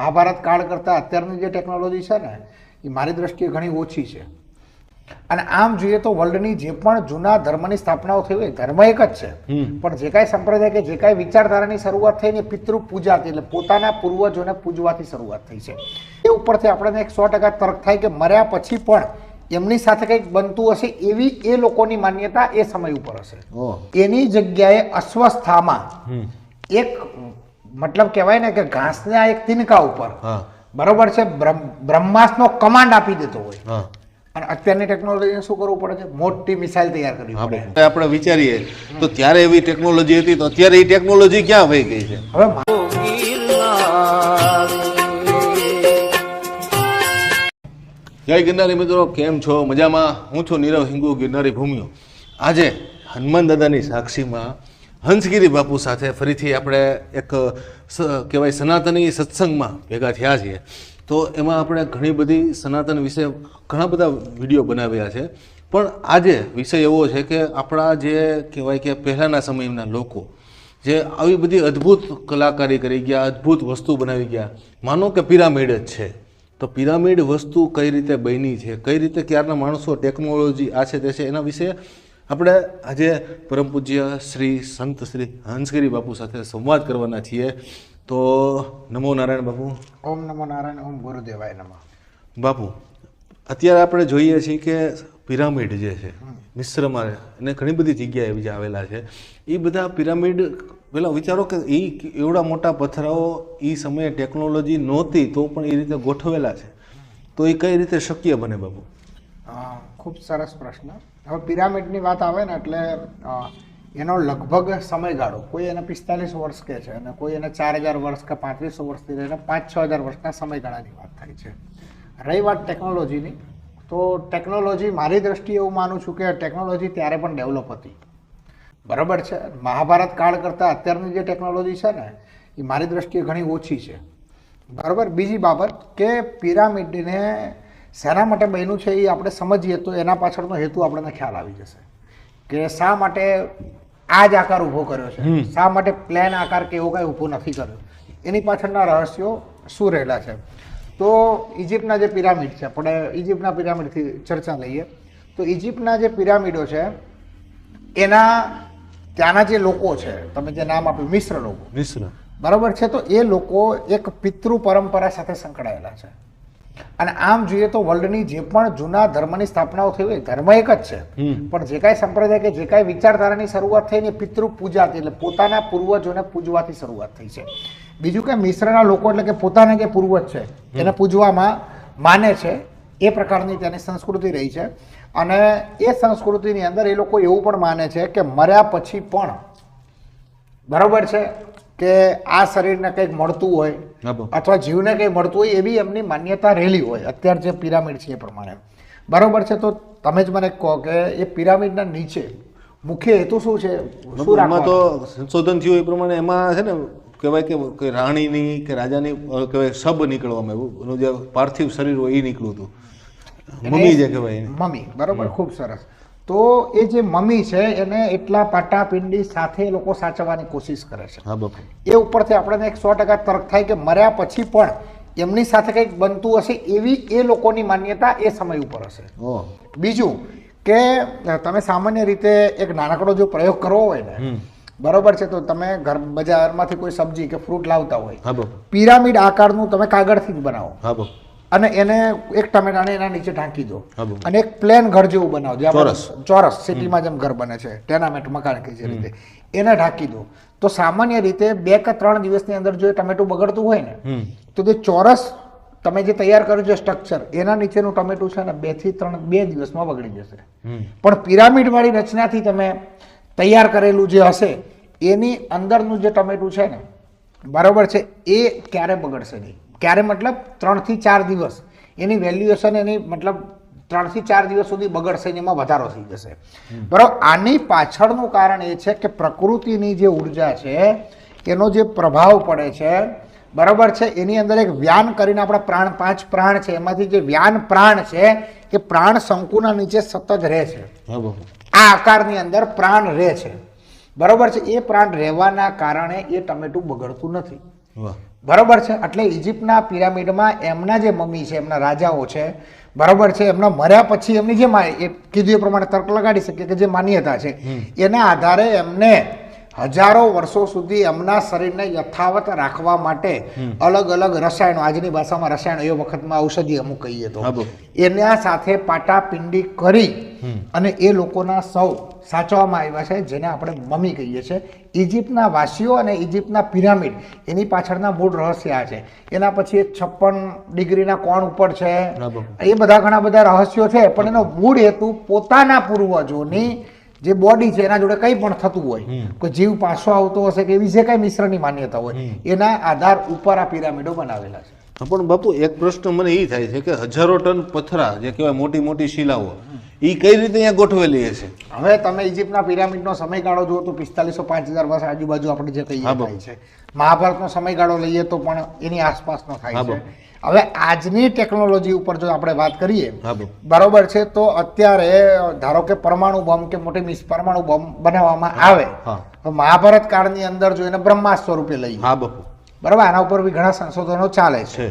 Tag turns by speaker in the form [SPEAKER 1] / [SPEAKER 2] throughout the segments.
[SPEAKER 1] મહાભારત કાળ કરતાં અત્યારની જે ટેકનોલોજી છે ને એ મારી દ્રષ્ટિએ ઘણી ઓછી છે. અને આમ જોઈએ તો વર્લ્ડની જે પણ જૂના ધર્મની સ્થાપનાઓ થઈ હોય ધર્મ એક જ છે. પણ જે કાંઈ સંપ્રદાય કે જે કાંઈ વિચારધારાની શરૂઆત થઈ ને પિતૃ પૂજાથી એટલે પોતાના પૂર્વજોને પૂજવાથી શરૂઆત થઈ છે. એ ઉપરથી આપણને એક સો ટકા તર્ક થાય કે મર્યા પછી પણ એમની સાથે કંઈક બનતું હશે એવી એ લોકોની માન્યતા એ સમય ઉપર હશે. એની જગ્યાએ અસ્વસ્થામાં એક મતલબ કહેવાય ને કે ઘાસના એક તિનકા ઉપર. બરોબર છે? બ્રહ્મ- બ્રહ્માસ્ત્રનો કમાન્ડ આપી દેતો હોય. અને અત્યારની ટેકનોલોજીને શું કરવું પડે છે? મોટી મિસાઇલ તૈયાર કરવી પડે.
[SPEAKER 2] આપણે વિચારીએ તો ત્યારે એવી ટેકનોલોજી હતી તો અત્યારે એ ટેકનોલોજી ક્યાં વહી ગઈ છે?
[SPEAKER 1] હવે
[SPEAKER 2] જય ગિરનારી મિત્રો કેમ છો? મજામાં? હું છું નીરવ હિંગુ ગિરનારી ભૂમિયો આજે હનુમાન દાદાની સાક્ષીમાં હંસગીરી બાપુ સાથે ફરીથી આપણે એક કહેવાય સનાતની સત્સંગમાં ભેગા થયા છીએ. તો એમાં આપણે ઘણી બધી સનાતન વિશે ઘણા બધા વીડિયો બનાવ્યા છે. પણ આજે વિષય એવો છે કે આપણા જે કહેવાય કે પહેલાંના સમયના લોકો જે આવી બધી અદ્ભુત કલાકારી કરી ગયા, અદ્ભુત વસ્તુ બનાવી ગયા. માનો કે પિરામિડ જ છે. તો પિરામિડ વસ્તુ કઈ રીતે બની છે? કઈ રીતે ક્યારના માણસો ટેકનોલોજી આ છે તે છે એના વિશે આપણે આજે પરમ પૂજ્ય શ્રી સંત શ્રી હંસગીરી બાપુ સાથે સંવાદ કરવાના છીએ. તો નમો નારાયણ બાપુ.
[SPEAKER 1] ઓમ નમો નારાયણ ઓમ ગુરુદેવાય નમઃ.
[SPEAKER 2] બાપુ અત્યારે આપણે જોઈએ છીએ કે પિરામિડ જે છે મિશ્રમાં અને ઘણી બધી જગ્યાએ બીજા આવેલા છે. એ બધા પિરામિડ પેલા વિચારો કે એ એવડા મોટા પથરાઓ એ સમયે ટેકનોલોજી નહોતી તો પણ એ રીતે ગોઠવેલા છે. તો એ કઈ રીતે શક્ય બને બાપુ?
[SPEAKER 1] ખૂબ સરસ પ્રશ્ન. હવે પિરામિડની વાત આવે ને એટલે એનો લગભગ સમયગાળો, કોઈ એને પિસ્તાલીસ વર્ષ કે છે અને કોઈ એને ચાર હજાર વર્ષ કે પાંત્રીસો વર્ષથી લઈને પાંચ, છ હજાર વર્ષના સમયગાળાની વાત થાય છે. રહી વાત ટેકનોલોજીની, તો ટેકનોલોજી મારી દ્રષ્ટિએ એવું માનું છું કે ટેકનોલોજી ત્યારે પણ ડેવલપ હતી. બરાબર છે? મહાભારત કાળ કરતાં અત્યારની જે ટેકનોલોજી છે ને, એ મારી દ્રષ્ટિએ ઘણી ઓછી છે. બરાબર? બીજી બાબત કે પિરામિડને શેના માટે બન્યું છે એ આપણે સમજીએ તો એના પાછળનો હેતુ આપણને ખ્યાલ આવી જશે. કે શા માટે આ જ આકાર ઊભો કર્યો છે? શા માટે પ્લેન આકાર કે એવો કાંઈ ઊભો નથી કર્યો? એની પાછળના રહસ્યો શું રહેલા છે? તો ઇજિપ્તના જે પિરામિડ છે આપણે ઇજિપ્તના પિરામિડથી ચર્ચા લઈએ. તો ઇજિપ્તના જે પિરામિડો છે એના ત્યાંના જે લોકો છે તમે જે નામ આપ્યું મિશ્ર લોકો.
[SPEAKER 2] મિશ્ર.
[SPEAKER 1] બરાબર છે? તો એ લોકો એક પિતૃ પરંપરા સાથે સંકળાયેલા છે. અને આમ જોઈએ તો વર્લ્ડની જે પણ જૂના ધર્મની સ્થાપનાઓ થઈ હોય ધર્મ એક જ છે. પણ જે કાંઈ સંપ્રદાય કે જે કાંઈ વિચારધારાની શરૂઆત થઈ ને પિતૃ પૂજાથી એટલે પોતાના પૂર્વજોને પૂજવાથી શરૂઆત થઈ છે. બીજું કે મિશ્રના લોકો એટલે કે પોતાના જે પૂર્વજ છે એને પૂજવામાં માને છે એ પ્રકારની ત્યાંની સંસ્કૃતિ રહી છે. અને એ સંસ્કૃતિની અંદર એ લોકો એવું પણ માને છે કે મર્યા પછી પણ બરોબર છે કે આ શરીરને કંઈક મળતું હોય અથવા જીવને કંઈ મળતું હોય એવી એમની માન્યતા રહેલી હોય. અત્યારે જે પિરામિડ છે એ પ્રમાણે. બરોબર છે? તો તમે જ મને કહો કે એ પિરામિડના નીચે મુખ્ય હેતુ શું છે?
[SPEAKER 2] એમાં તો સંશોધન થયું એ પ્રમાણે એમાં છે ને કહેવાય કે રાણીની કે રાજાની કહેવાય શબ નીકળવામાં આવ્યું. એનું જે પાર્થિવ શરીર હોય એ નીકળ્યું હતું. મમ્મી જે કહેવાય એને.
[SPEAKER 1] મમ્મી. બરોબર. ખૂબ સરસ. તો એ જે મમ્મી છે એને એટલા પાટાપિંડી સાથે એ લોકો સાચવવાની કોશિશ કરે છે.
[SPEAKER 2] હા બાપુ
[SPEAKER 1] એ ઉપરથી આપણને એક સો ટકા તર્ક થાય કે મર્યા પછી પણ એમની સાથે કંઈક બનતું હશે એવી એ લોકોની માન્યતા એ સમય ઉપર હશે. બીજું કે તમે સામાન્ય રીતે એક નાનકડો જો પ્રયોગ કરવો હોય ને બરોબર છે તો તમે ઘર બજારમાંથી કોઈ સબ્જી કે ફ્રૂટ લાવતા હોય પિરામિડ આકારનું તમે કાગળથી જ બનાવો.
[SPEAKER 2] હા
[SPEAKER 1] અને એને એક ટમેટાને એના નીચે ઢાંકી દો. અને એક પ્લેન ઘર જેવું બનાવો જે
[SPEAKER 2] ચોરસ.
[SPEAKER 1] ચોરસ સિટીમાં જેમ ઘર બને છે ટેનામેન્ટ મકાન કે જે રીતે. એને ઢાંકી દો. તો સામાન્ય રીતે બે કે ત્રણ દિવસની અંદર જો એ ટમેટું બગડતું હોય ને તો તે ચોરસ તમે જે તૈયાર કર્યું છે સ્ટ્રક્ચર એના નીચેનું ટમેટું છે ને બેથી ત્રણ બે દિવસમાં બગડી જશે. પણ પિરામિડ વાળી રચનાથી તમે તૈયાર કરેલું જે હશે એની અંદરનું જે ટમેટું છે ને બરાબર છે એ ક્યારે બગડશે નહીં. ક્યારે મતલબ ત્રણથી ચાર દિવસ. એની વેલ્યુએશન એની મતલબ ત્રણથી ચાર દિવસ સુધી બગડશે એમાં વધારો થઈ જશે. બરાબર? આની પાછળનું કારણ એ છે કે પ્રકૃતિની જે ઊર્જા છે એનો જે પ્રભાવ પડે છે બરાબર છે? એની અંદર એક વ્યાન કરીને આપણા પ્રાણ પાંચ પ્રાણ છે એમાંથી જે વ્યાન પ્રાણ છે એ પ્રાણ શંકુના નીચે સતત રહે છે. આ આકારની અંદર પ્રાણ રહે છે. બરોબર છે? એ પ્રાણ રહેવાના કારણે એ ટમેટું બગડતું નથી. બરોબર છે? એટલે ઇજિપ્તના પિરામિડમાં એમના જે મમ્મી છે એમના રાજાઓ છે બરોબર છે? એમના મર્યા પછી એમની જે એ કીધું એ પ્રમાણે તર્ક લગાડી શકીએ કે જે માન્યતા છે. એના આધારે એમને હજારો વર્ષો સુધી એમના શરીરને યથાવત રાખવા માટે અલગ અલગ રસાયણો આજની ભાષામાં રસાયણો એ વખતમાં ઔષધિ અમુક કહીએ તો. એના સાથે પાટાપિંડી કરી અને એ લોકોના સૌ સાચવવામાં આવ્યા છે જેને આપણે મમી કહીએ છીએ. ઇજિપ્તના વાસીઓ અને ઇજિપ્તના પિરામિડ એની પાછળના મૂળ રહસ્ય આ છે. એના પછી છપ્પન ડિગ્રીના કોણ ઉપર છે? એ બધા ઘણા બધા રહસ્યો છે પણ એનો મૂળ હેતુ પોતાના પૂર્વજોની જે બોડી છે એના જોડે કંઈ પણ થતું હોય. કોઈ જીવ પાછો આવતો હશે કે એવી જે કંઈ મિશ્રની માન્યતા હોય એના આધાર ઉપર આ પિરામિડો બનાવેલા છે.
[SPEAKER 2] પણ બાપુ એક પ્રશ્ન મને એ થાય છે કે હજારો ટન પથરા જે કહેવાય મોટી મોટી શિલાઓ એ કઈ રીતે અહીંયા ગોઠવેલી હશે?
[SPEAKER 1] હવે તમે ઇજિપ્તના પિરામિડનો સમયગાળો જુઓ તો પિસ્તાલીસો પાંચ હજાર વર્ષ આજુબાજુ આપણે જે કહીએ થાય છે. મહાભારતનો સમયગાળો લઈએ તો પણ એની આસપાસનો થાય છે. હવે આજની ટેકનોલોજી ઉપર જો આપણે વાત કરીએ બરોબર છે તો અત્યારે ધારો કે પરમાણુ બોમ્બ કે મોટી મિસ પરમાણુ બોમ્બ બનાવવામાં આવે તો મહાભારત કાળની અંદર જો એને બ્રહ્માસ્ત્ર સ્વરૂપે લઈએ
[SPEAKER 2] હા બાપુ.
[SPEAKER 1] બરાબર? આના ઉપર બી ઘણા સંશોધનો ચાલે છે.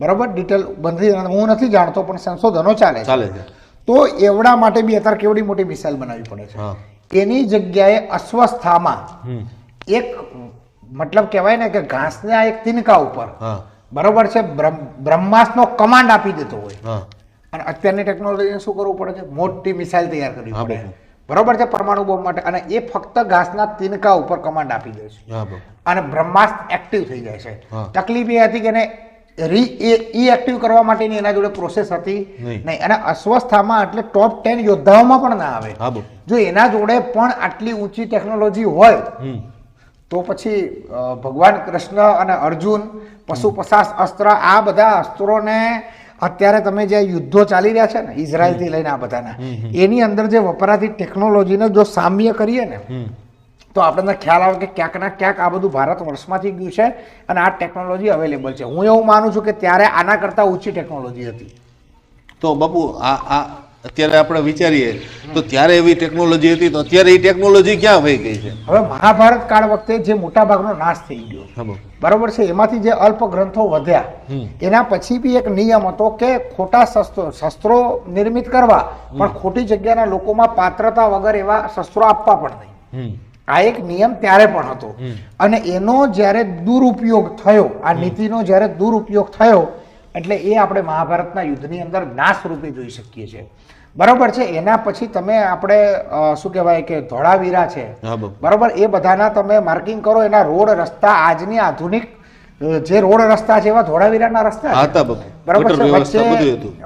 [SPEAKER 1] બરાબર? ડિટેલ બધી હું નથી જાણતો પણ સંશોધનો ચાલે છે.
[SPEAKER 2] ચાલે છે.
[SPEAKER 1] તો એવડા માટે બી અત્યારે કેવડી મોટી મિસાઇલ બનાવવી પડે છે. એની જગ્યાએ અસ્વસ્થામાં એક મતલબ કહેવાય ને કે ઘાસના એક તિનકા ઉપર બરોબર છે? બ્રહ્મ- બ્રહ્માસ્ત્રનો કમાન્ડ આપી દેતો હોય. અને અત્યારની ટેકનોલોજીને શું કરવું પડે છે? મોટી મિસાઇલ તૈયાર કરવી પડે. બરોબર છે પરમાણુ બોમ્બ માટે? અને એ ફક્ત ઘાસના તિનકા ઉપર કમાન્ડ આપી દે છે. અને બ્રહ્માસ્ત્ર એક્ટિવ થઈ જાય છે. તકલીફ એ હતી કે એને રી ઈ એક્ટિવ કરવા માટેની એના જોડે પ્રોસેસ હતી
[SPEAKER 2] નહીં.
[SPEAKER 1] નહીં. અને અસ્વસ્થામાં એટલે ટોપ ટેન યોદ્ધાઓમાં પણ ના આવે. જો એના જોડે પણ આટલી ઊંચી ટેકનોલોજી હોય તો પછી ભગવાન કૃષ્ણ અને અર્જુન પશુ પસાસ અસ્ત્ર આ બધા અસ્ત્રોને અત્યારે તમે જે યુદ્ધો ચાલી રહ્યા છે ને ઇઝરાયલથી લઈને આ બધાના એની અંદર જે વપરાતી ટેકનોલોજીને જો સામ્ય કરીએ ને તો આપણને ખ્યાલ આવે કે ક્યાંક ના ક્યાંક આ બધું ભારત વર્ષમાંથી ગયું છે અને આ ટેકનોલોજી અવેલેબલ છે. હું એવું માનું છું કે ત્યારે આના કરતાં ઓછી ટેકનોલોજી હતી.
[SPEAKER 2] તો બાપુ આ આ અત્યારે આપણે વિચારીએ તો ત્યારે એવી ટેકનોલોજી હતી તો અત્યારે એ ટેકનોલોજી ક્યાં વહી ગઈ છે?
[SPEAKER 1] હવે મહાભારત કાળ વખતે જે મોટા ભાગનો નાશ થઈ ગયો. બરોબર છે એમાંથી જે અલ્પ ગ્રંથો વધ્યા એના પછી બી એક નિયમ હતો કે ખોટા શસ્ત્રો શસ્ત્રો નિર્મિત કરવા પણ ખોટી જગ્યાના લોકોમાં પાત્રતા વગર એવા શસ્ત્રો આપવા પણ નહીં. આ એક નિયમ ત્યારે પણ હતો. અને એનો જ્યારે દુરુપયોગ થયો આ નીતિનો જ્યારે દુરુપયોગ થયો એટલે એ આપણે મહાભારતના યુદ્ધની અંદર નાશ રૂપે જોઈ શકીએ છીએ. બરોબર છે એના પછી તમે આપણે શું કહેવાય કે ધોળાવીરા છે. બરોબર એ બધાના તમે માર્કિંગ કરો એના રોડ રસ્તા આજની આધુનિક જે રોડ રસ્તા છે એવા ધોળાવીરાના રસ્તા બરોબર છે વચ્ચે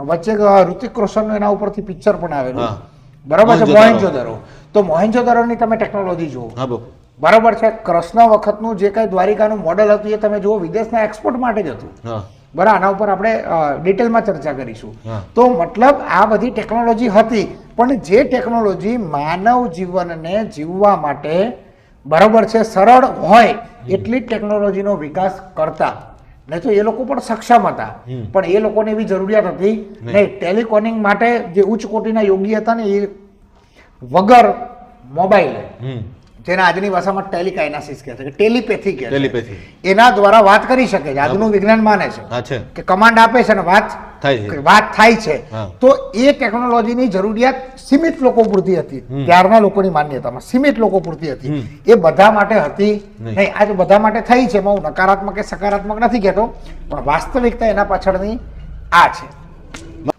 [SPEAKER 1] વચ્ચે ઋતિક રોશનનું એના ઉપરથી પિક્ચર પણ આવેલું. બરોબર છે.
[SPEAKER 2] મોહેંજો-દારો
[SPEAKER 1] તો મોહેંજો-દારોની તમે ટેકનોલોજી જુઓ. બરોબર છે કૃષ્ણ વખતનું જે કઈ દ્વારિકાનું મોડેલ હતું એ તમે જુઓ વિદેશના એક્સપોર્ટ માટે જ હતું. બરાબર આના ઉપર આપણે ડિટેલમાં ચર્ચા કરીશું. તો મતલબ આ બધી ટેકનોલોજી હતી પણ જે ટેકનોલોજી માનવ જીવનને જીવવા માટે બરાબર છે સરળ હોય એટલી જ ટેકનોલોજીનો વિકાસ કરતા. નહીં તો એ લોકો પણ સક્ષમ હતા. પણ એ લોકોને એવી જરૂરિયાત હતી. નહીં. ટેલિકોનિંગ માટે જે ઉચ્ચ કોટીના યોગી હતા ને એ વગર મોબાઈલ. જેને આજની ભાષામાં ટેલિકાઇનાસિસ કહે છે કે ટેલિપેથી કહે છે.
[SPEAKER 2] ટેલિપેથી.
[SPEAKER 1] એના દ્વારા વાત કરી શકે છે આજનું વિજ્ઞાન માને છે. કે કમાન્ડ આપે છે અને વાત વાત થાય છે. તો એ ટેકનોલોજીની જરૂરિયાત સીમિત લોકો પૂરતી હતી. ત્યારના લોકોની માન્યતામાં સીમિત લોકો પૂરતી હતી. એ બધા માટે હતી
[SPEAKER 2] નહીં.
[SPEAKER 1] આજે બધા માટે થઈ છે હું નકારાત્મક કે સકારાત્મક નથી કહેતો પણ વાસ્તવિકતા એના પાછળની આ છે.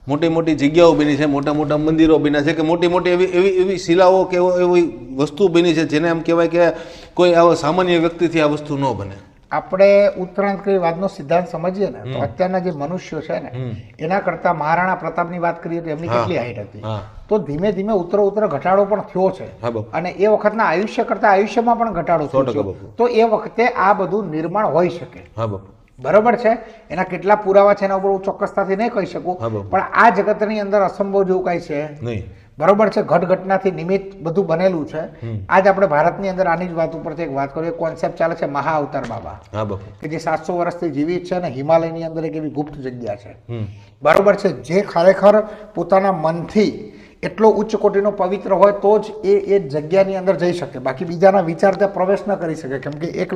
[SPEAKER 2] મોટી મોટી જગ્યાઓ બની છે મોટા મોટા મંદિરો બન્યા છે કે મોટી મોટી એવી એવી એવી શિલાઓ કે એવી વસ્તુ બની છે જેને એમ કહેવાય કે કોઈ આવો સામાન્ય વ્યક્તિથી આ વસ્તુ ન બને.
[SPEAKER 1] આપણે ઉત્તરાયણ વાતનો સિદ્ધાંત સમજીએ ને તો અત્યારના જે મનુષ્યો છે ને એના કરતા મહારાણા પ્રતાપની વાત કરીએ તો એમની કેટલી હાઈટ હતી. તો ધીમે ધીમે ઉતરો ઉતરો ઘટાડો પણ થયો છે. અને એ વખતના આયુષ્ય કરતા આયુષ્યમાં પણ ઘટાડો થયો. તો એ વખતે આ બધું નિર્માણ હોઈ શકે.
[SPEAKER 2] હા બાપુ.
[SPEAKER 1] બરોબર છે? એના કેટલા પુરાવા છે એના ઉપર હું ચોક્કસતાથી નહીં કહી શકું. પણ આ જગતની અંદર અસંભવ જેવું કઈ છે?
[SPEAKER 2] નહીં.
[SPEAKER 1] બરોબર છે? ઘટ ઘટનાથી નિમિત્ત બધું બનેલું છે. આજ આપણે ભારતની અંદર આની જ વાત ઉપરથી એક વાત કરીએ. કોન્સેપ્ટ ચાલે છે મહા અવતાર બાબા. કે જે સાતસો વર્ષથી જીવિત છે અને હિમાલયની અંદર એક એવી ગુપ્ત જગ્યા છે. બરોબર છે? જે ખરેખર પોતાના મનથી એટલો ઉચ્ચ કોટીનો પવિત્ર હોય તો જ એ એ જગ્યાની અંદર જઈ શકે. બાકી બીજાના વિચાર ત્યાં પ્રવેશ ન કરી શકે. કેમ કે એક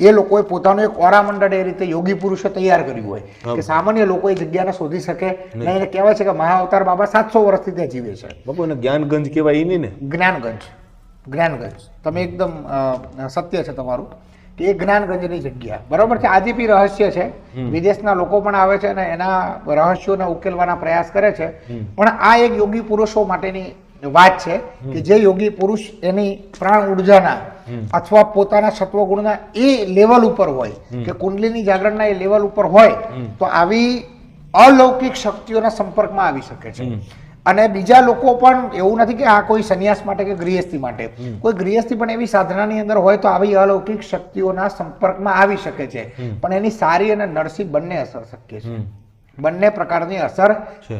[SPEAKER 1] એ લોકોએ પોતાનું એક ઓરા મંડળ એ રીતે યોગી પુરુષો તૈયાર કર્યું હોય. કે સામાન્ય લોકો એ જગ્યાને શોધી શકે. ને એને કહેવાય છે કે મહાઅવતાર બાબા સાતસો વર્ષથી ત્યાં જીવે છે.
[SPEAKER 2] બાપુ એને જ્ઞાનગંજ કહેવાય એ નહીં ને?
[SPEAKER 1] જ્ઞાનગંજ. જ્ઞાનગંજ. તમે એકદમ સત્ય છે તમારું. એ જ્ઞાનગંજની જગ્યા. બરોબર છે? આજે બી રહસ્ય છે. વિદેશના લોકો પણ આવે છે અને એના રહસ્યોને ઉકેલવાના પ્રયાસ કરે છે. પણ આ એક યોગી પુરુષો માટેની વાત છે કે જે યોગી પુરુષ એની પ્રાણ ઉર્જાના અથવા પોતાના સત્વગુણના એ લેવલ ઉપર હોય કે કુંડલીની જાગરણના એ લેવલ ઉપર હોય તો આવી અલૌકિક શક્તિઓના સંપર્કમાં આવી શકે છે. અને બીજા લોકો પણ એવું નથી કે આ કોઈ સંન્યાસ માટે કે ગૃહસ્થી માટે. કોઈ ગૃહસ્થી પણ એવી સાધનાની અંદર હોય તો આવી અલૌકિક શક્તિઓના સંપર્કમાં આવી શકે છે. પણ એની સારી અને નરસી બંને અસર શક્ય છે. બંને પ્રકારની અસર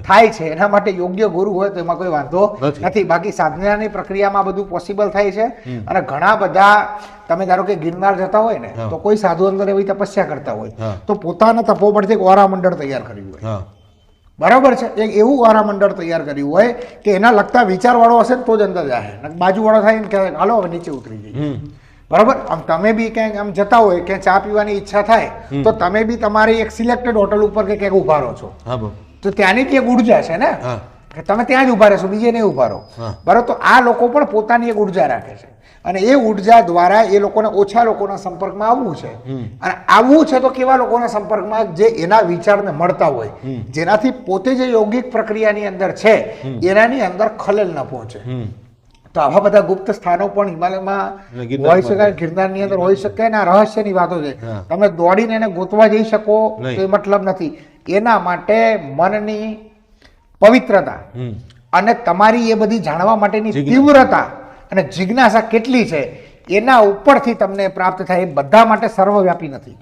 [SPEAKER 1] થાય છે. એના માટે યોગ્ય ગુરુ હોય તો એમાં કોઈ વાંધો
[SPEAKER 2] નથી.
[SPEAKER 1] બાકી સાધનાની પ્રક્રિયામાં બધું પોસિબલ થાય છે. અને ઘણા બધા તમે ધારો કે ગિરનાર જતા હોય ને તો કોઈ સાધુ અંદર એવી તપસ્યા કરતા હોય. તો પોતાના તપોબળથી એક ઓરા મંડળ તૈયાર કર્યું હોય. બરાબર છે? એક એવું વારામંડળ તૈયાર કર્યું હોય કે એના લગતા વિચારવાળો હશે ને તો જ અંદર જાય બાજુવાળો થાય ને કહેવાય હાલો હવે નીચે ઉતરી જઈએ. બરાબર? આમ તમે બી ક્યાંક આમ જતા હોય ક્યાંક ચા પીવાની ઈચ્છા થાય તો તમે બી તમારી એક સિલેક્ટેડ હોટલ ઉપર કે ક્યાંક ઊભા રહો છો. તો ત્યાંની એક ઊર્જા છે ને? કે તમે ત્યાં જ ઊભા રહેશો બીજે નહીં ઊભા રહો. બરાબર? તો આ લોકો પણ પોતાની એક ઊર્જા રાખે છે. અને એ ઊર્જા દ્વારા એ લોકોને ઓછા લોકોના સંપર્કમાં આવવું છે. અને આવવું છે તો કેવા લોકોના સંપર્કમાં જે એના વિચારને મળતા હોય. જેનાથી પોતે જે યોગિક પ્રક્રિયાની અંદર છે એનાની અંદર ખલેલ ન પહોંચે. તો આવા બધા ગુપ્ત સ્થાનો પણ હિમાલયમાં હોઈ શકે ગિરનારની અંદર હોઈ શકે ને આ રહસ્યની વાતો છે. તમે દોડીને એને ગોતવા જઈ શકો એ મતલબ નથી. એના માટે મનની પવિત્રતા અને તમારી એ બધી જાણવા માટેની તીવ્રતા અને જિજ્ઞાસા કેટલી છે? એના ઉપરથી તમને પ્રાપ્ત થાય એ બધા માટે સર્વવ્યાપી નથી.